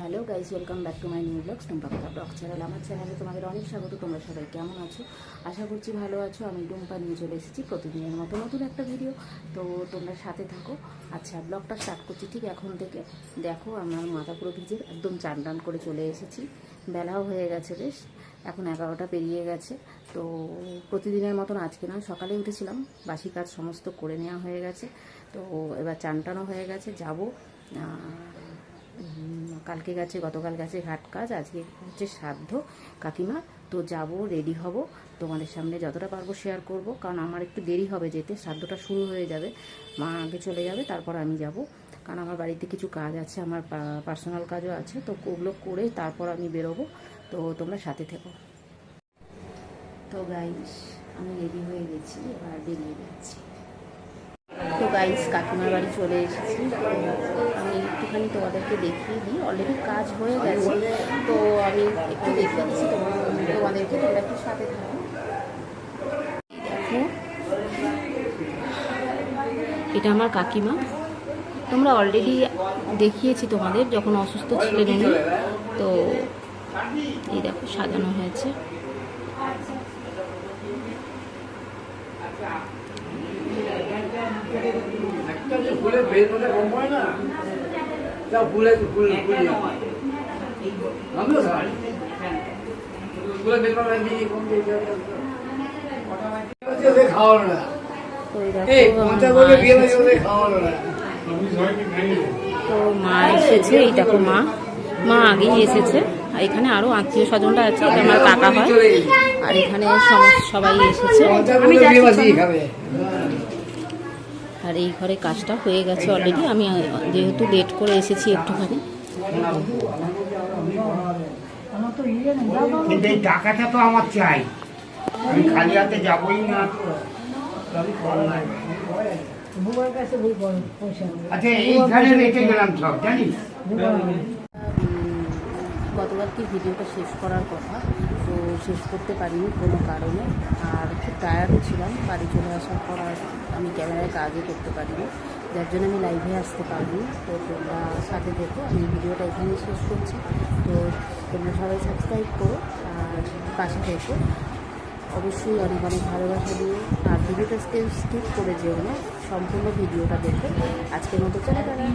Hello guys, welcome back to my new blogs Tumpa Katha blog channel, আমার চ্যানেলে তোমাদের অনেক স্বাগত, তোমরা সবাই কেমন আছো? আশা করছি ভালো আছো, আমি টুম্পা নিয়ে চলে এসেছি প্রতিদিনের মতো নতুন একটা ভিডিও তো তোমরা সাথে থাকো। আচ্ছা ব্লগটা স্টার্ট করছি ঠিক এখন থেকে। দেখো, আমার মাথা পুরো ভিজে, একদম চান টান করে চলে এসেছি। বেলাও হয়ে গেছে বেশ, এখন এগারোটা পেরিয়ে গেছে। তো প্রতিদিনের মতন আজকে নয়, সকালে উঠেছিলাম, বাসি কাজ সমস্ত করে নেওয়া হয়ে গেছে। তো এবার চান টানও হয়ে গেছে, যাব। কালকে গেছে, গতকাল গেছে ঘাট কাজ, আজকে হচ্ছে শ্রাদ্ধ। কাকিমা, তো যাব রেডি হব। তোমাদের সামনে যতটা পারব শেয়ার করব, কারণ আমার একটু দেরি হবে যেতে, শ্রাদ্ধটা শুরু হয়ে যাবে, মা আগে চলে যাবে, তারপর আমি যাব। কারণ আমার বাড়িতে কিছু কাজ আছে, আমার পার্সোনাল কাজও আছে, তো ওগুলো করে তারপর আমি বেরোবো। তো তোমরা সাথে থেকো। তো গাইস আমি রেডি হয়ে গেছি, এবার বেরিয়ে যাচ্ছি। তো গাইস কাকিমার বাড়ি চলে এসেছি। তো আমি একটুখানি তোমাদেরকে দেখিয়ে দিই। অলরেডি কাজ হয়ে গেছে। তো আমি একটু দেখিয়ে দিচ্ছি তোমার তোমাদেরকে, তোমরা একটু সাথে থাকো। দেখো, এটা আমার কাকিমা। তোমরা অলরেডি দেখিয়েছি তোমাদের যখন অসুস্থ ছিলেন উনি। তো এই দেখো, সাজানো হয়েছে। ফুলের বেল মধ্যে কম পড়ে না যা ফুলে ফুল ফুল আমিও খাই ফুলের বেল মধ্যে দিয়ে কম দিয়ে খাওয়ানো না এই এই দেখো আমার পঞ্চা মা বলে বিয়ে বাড়ি এসেছে। ওদের খাওয়ানো না তো মা এসেছে এই দেখো মা। মা আগেই এসেছে আর এখানে আরও আত্মীয় স্বজনরা আছে এটা আমার কাকা হয়। আর এখানে সবাই এসেছে। আমি বলে বিয়ে যাচ্ছি বাড়ি চলো। খাবে আর এই ঘরে কাজটা হয়ে গেছে অলরেডি আমি, যেহেতু লেট করে এসেছি একটুখানি। কিন্তু এই টাকাটা তো আমার চাই। আমি খালি হাতে যাবই না। আচ্ছা এইখানে রেখে গেলাম সব, জানিস? গতকালকে ভিডিওটা শেষ করার কথা, তো শেষ করতে পারিনি কোনো কারণে। আর খুব টায়ার্ডও ছিলাম, বাড়ি চলে আসার পর আর আমি ক্যামেরায় কাজও করতে পারিনি। যার জন্য আমি লাইভে আসতে পারিনি। তো তোমরা সাথে দেখো আমি ভিডিওটা এখানেই শেষ করছি। তো তোমরা সবাই সাবস্ক্রাইব করো আর পাশে দেখো অবশ্যই অনেক অনেক ভালোবাসা দিয়ে আর ভিডিওটা স্কিপ করে যেও না, সম্পূর্ণ ভিডিওটা দেখো। আজকের মতো চলে গেলাম